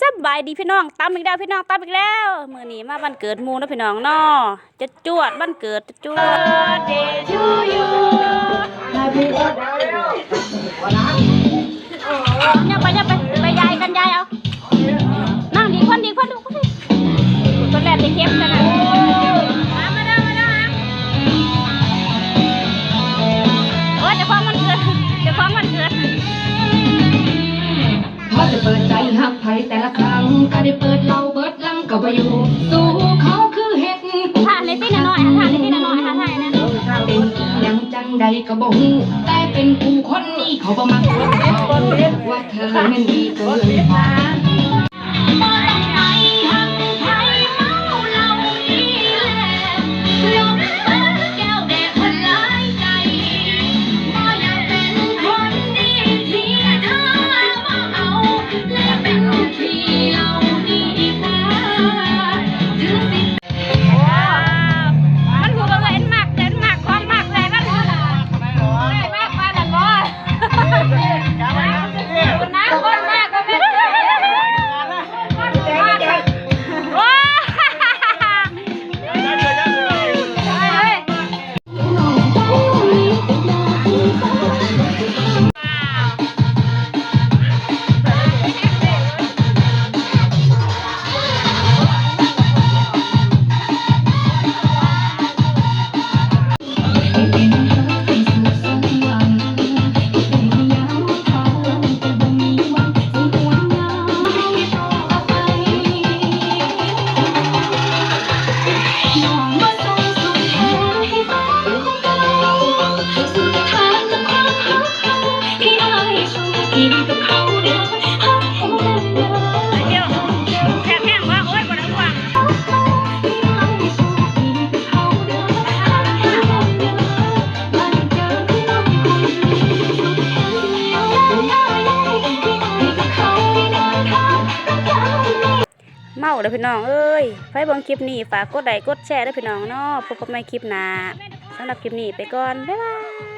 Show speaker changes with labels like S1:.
S1: สบายดีพี่น้องตามอีกแล้วพี่น้องตามอีกแล้วมื้อนี้มาวันเกิดหมู่เนาะพี่น้องเนาะจะจวดวันเกิดจะจวด to you เนี่ยไปเนี่ยไปไปยายกันยายเอานั่งดีคนดีคนดูคนดีคนแรกไปเก็บกันนะ
S2: ใจหักไผแต่ละครั้งก็ได้เปิดเราเบิดลำก็บ่อยู่สู้เขาคือเฮ็ด
S1: ทานเลยตีน้อยๆทานเลยตีน้อยๆทานไทยนะ
S2: เป็นอีหยังจังใดก็บ่ฮู้แต่เป็นผู้คนนี้เขาบ่มักคนเขาว่าเธอนั้นดี เมา
S1: เลยพี่น้องเอ้ยไฟบังคลิปนี้ฝากกดไลค์กดแชร์ด้วยพี่น้องเนาะพบกันใหม่คลิปหน้าสำหรับคลิปนี้ไปก่อนบ๊ายบาย